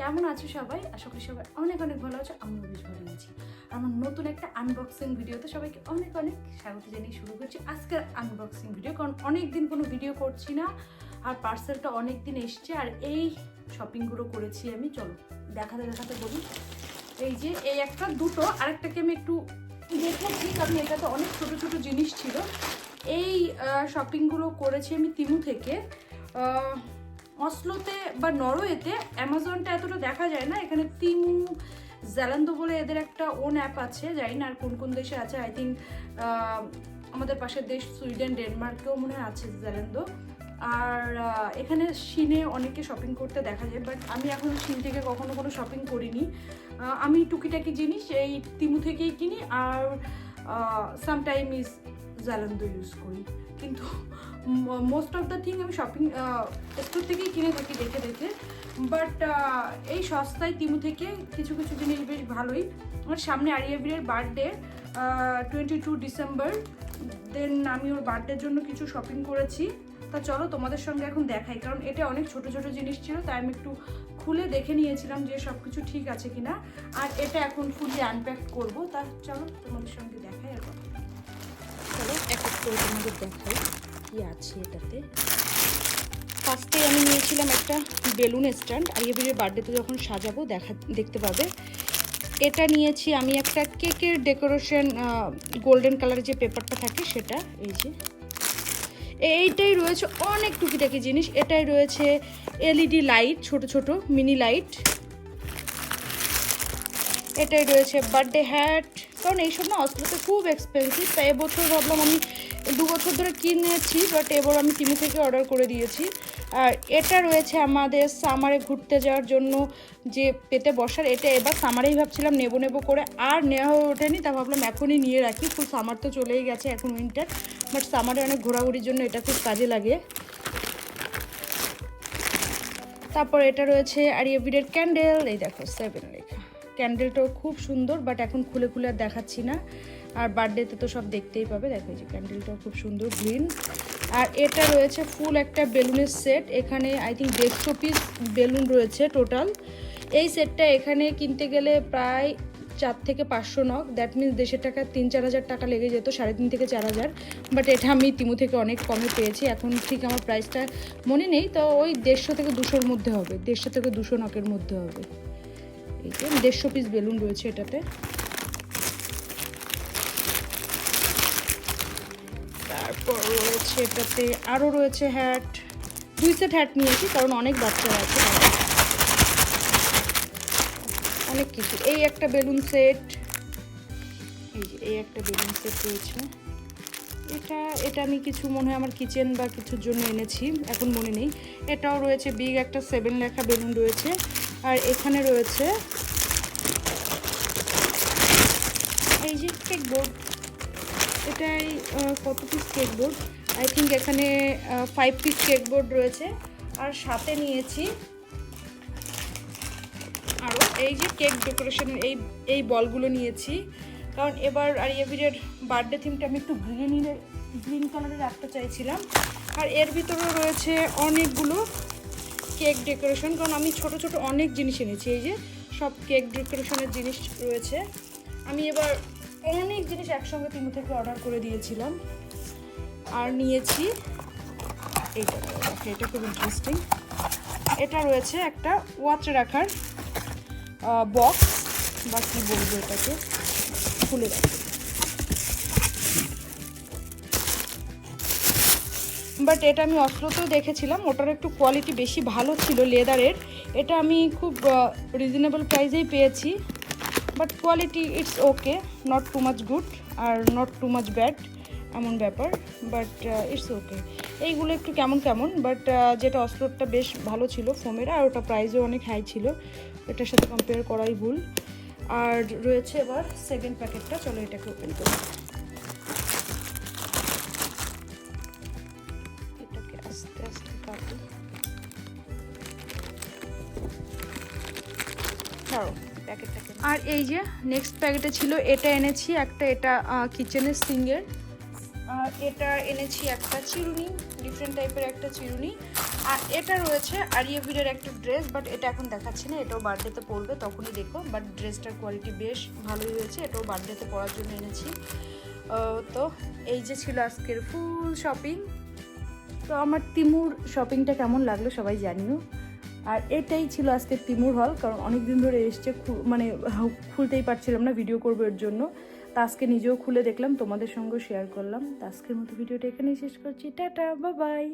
কেমন আছো সবাই? আশা করি সবাই অনেক অনেক ভালো আছো, আমিও বেশ ভালো আছি। আমার নতুন একটা আনবক্সিং ভিডিওতে সবাইকে অনেক অনেক স্বাগত জানিয়ে শুরু করছি আজকের আনবক্সিং ভিডিও কারণ অনেক দিন কোনো ভিডিও করছি না, আর পার্সেলটা অনেক দিন এসছে, আর এই শপিংগুলো করেছি আমি। চলো, দেখাতে দেখাতে বলি। এই যে, এই একটা, দুটো, আরেকটাকে আমি একটু দেখেছি কারণ এটাতে অনেক ছোট ছোট জিনিস ছিল। এই শপিংগুলো করেছি আমি তিমু থেকে। অসলোতে বা নরওয়েতে অ্যামাজনটা এতটা দেখা যায় না। এখানে তিমু জ্যালান্দো বলে এদের একটা ওন অ্যাপ আছে, জানি না আর কোন কোন দেশে আছে। আই থিঙ্ক আমাদের পাশের দেশ সুইডেন, ডেনমার্কেও মনে হয় আছে জ্যালান্দো আর এখানে শিনে অনেকে শপিং করতে দেখা যায় বাট আমি এখন শিন থেকে কখনো কোনো শপিং করিনি। আমি টুকিটাকি জিনিস এই তিমু থেকেই কিনি, আর সামটাইম ইজ জ্যালান্দো ইউজ করি। কিন্তু মোস্ট অফ দ্য থিং আমি শপিং স্টোর থেকেই কিনে থাকি, দেখে দেখে। বাট এই সস্তায় তিমু থেকে কিছু কিছু জিনিস বেশ ভালোই। আমার সামনে আরিয়াবিরের birthday twenty two December then আমি ওর বার্থডের জন্য কিছু শপিং করেছি। তা চলো তোমাদের সঙ্গে এখন দেখাই। কারণ এটা অনেক ছোট ছোট জিনিস ছিল, তাই আমি একটু খুলে দেখে নিয়েছিলাম যে সব কিছু ঠিক আছে কিনা। আর এটা এখন ফুলি আনপ্যাক করব। তা চলো তোমাদের সঙ্গে দেখাই আর কথা। করে তোমাদের দেখাই কি আছে এটাতে। ফার্স্টে আমি নিয়েছিলাম একটা বেলুন স্ট্যান্ড, আর আইএবির বার্থডেতে যখন সাজাবো দেখা, দেখতে পাবে। এটা নিয়েছি আমি একটা কেকের ডেকোরেশন গোল্ডেন কালারের যে পেপারটা থাকে সেটা, এই যে। এইটাই রয়েছে অনেক টুকিটাকি জিনিস। এটাই রয়েছে এলইডি লাইট, ছোট ছোট, মিনি লাইট। এটাই রয়েছে বার্থডে হ্যাট কারণ এইসব না অস্ত্রতে খুব এক্সপেন্সিভ তাই এবছর ভাবলাম আমি দু বছর ধরে কিনেছি বাট এবার আমি কিনে থেকে অর্ডার করে দিয়েছি। আর এটা রয়েছে আমাদের সামারে ঘুরতে যাওয়ার জন্য যে পেতে বসার, এটা এবার সামারেই ভাবছিলাম নেব নেব করে, আর নেওয়া হয়ে ওঠেনি, তা ভাবলাম এখনই নিয়ে রাখি ফুল সামার তো চলেই গেছে এখন উইন্টার বাট সামারে অনেক ঘোরাঘুরির জন্য এটা খুব কাজে লাগে। তারপর এটা রয়েছে আর আরিয়াবিডের ক্যান্ডেল এই দেখো সেভেন লেখা। ক্যান্ডেলটাও খুব সুন্দর বাট এখন খুলে খুলে আর দেখাচ্ছি না। আর বার্থডেতে তো সব দেখতেই পাবে। দেখো যে ক্যান্ডেলটাও খুব সুন্দর গ্রিন আর এটা রয়েছে ফুল একটা বেলুনের সেট এখানে আই থিঙ্ক দেড়শো পিস বেলুন রয়েছে টোটাল এই সেটটা এখানে কিনতে গেলে প্রায় চার থেকে পাঁচশো নক। দ্যাট মিনস দেশের টাকা তিন চার হাজার টাকা লেগে যেত, সাড়ে তিন থেকে চার হাজার। বাট এটা আমি তিমু থেকে অনেক কমে পেয়েছি। এখন ঠিক আমার প্রাইসটা মনে নেই, তো ওই দেড়শো থেকে দুশোর মধ্যে হবে। দেড়শো থেকে দুশো নকের মধ্যে হবে। এই যে, দেড়শো পিস বেলুন রয়েছে এটাতে। তারপর রয়েছে এটাতে আরও রয়েছে হ্যাট দুই সেট হ্যাট নিয়েছি, কারণ অনেক বাচ্চারা আছে। অনেক কিছু। এই একটা বেলুন সেট এই যে, এই একটা বেলুন সেট রয়েছে। এটা এটা আমি কিছু মনে হয় আমার কিচেন বা কিছুর জন্য এনেছি, এখন মনে নেই। এটাও রয়েছে বিগ একটা সেভেন লেখা বেলুন রয়েছে। আর এখানে রয়েছে এই যে কেক বোর্ড এটাই কত piece cake board I think এখানে ফাইভ পিস কেক বোর্ড রয়েছে। আর সাথে নিয়েছি আরও এই যে কেক ডেকোরেশনের এই এই বলগুলো নিয়েছি। কারণ এবার আর এবিরের বার্থডে থিমটা আমি একটু গ্রিনের গ্রিন কালারের রাখতে চাইছিলাম। আর এর ভিতরেও রয়েছে অনেকগুলো কেক ডেকোরেশন, কারণ আমি ছোট ছোট অনেক জিনিস এনেছি, এই যে সব কেক ডেকোরেশনের জিনিস রয়েছে। আমি এবার অনেক জিনিস একসঙ্গে তিনু থেকে অর্ডার করে দিয়েছিলাম। আর নিয়েছি, এইটা এটা খুব ইন্টারেস্টিং এটা রয়েছে একটা ওয়াচ রাখার বক্স বা কী বলব এটাকে, খুলে রাখি বাট এটা আমি অস্ত্রতেও দেখেছিলাম। ওটার একটু কোয়ালিটি বেশি ভালো ছিল লেদারের এটা আমি খুব রিজনেবল প্রাইসেই পেয়েছি। But quality it's okay not too much good R not too much bad এমন ব্যাপার। বাট ইটস ওকে এইগুলো একটু কেমন কেমন বাট যেটা অস্ত্রটা বেশ ভালো ছিল ফোমের আর ওটা প্রাইসও অনেক হাই ছিল। এটার সাথে কম্পেয়ার করাই ভুল। আর রয়েছে এবার সেকেন্ড প্যাকেটটা চলো এটাকে ওপেন করি। ছাড়ো। প্যাকেটটাকে আর এই যে নেক্সট প্যাকেটে ছিল এটা এনেছি একটা এটা কিচেনের সিঙ্গের আর এটা এনেছি একটা চিরুনি ডিফারেন্ট টাইপের একটা চিরুনি। আর এটা রয়েছে আরিয়াভিরের একটা ড্রেস বাট এটা এখন দেখাচ্ছি না এটাও বার্থডেতে পরবে তখনই দেখো। বাট ড্রেসটার কোয়ালিটি বেশ ভালোই হয়েছে এটাও বার্থডেতে পরার জন্য এনেছি। তো এই যে ছিল আজকের ফুল শপিং তো আমার তিমুর শপিংটা কেমন লাগল সবাই জানিও। আর এটাই ছিল আজকে তিমুর হল কারণ অনেক দিন ধরে এসছে মানে খুলতেই পারছিলাম না ভিডিও করব এর জন্য। তা আজকে নিজেও খুলে দেখলাম, তোমাদের সঙ্গে শেয়ার করলাম। তা আজকের মতো ভিডিওটা এখানেই শেষ করছি। টাটা বা বাই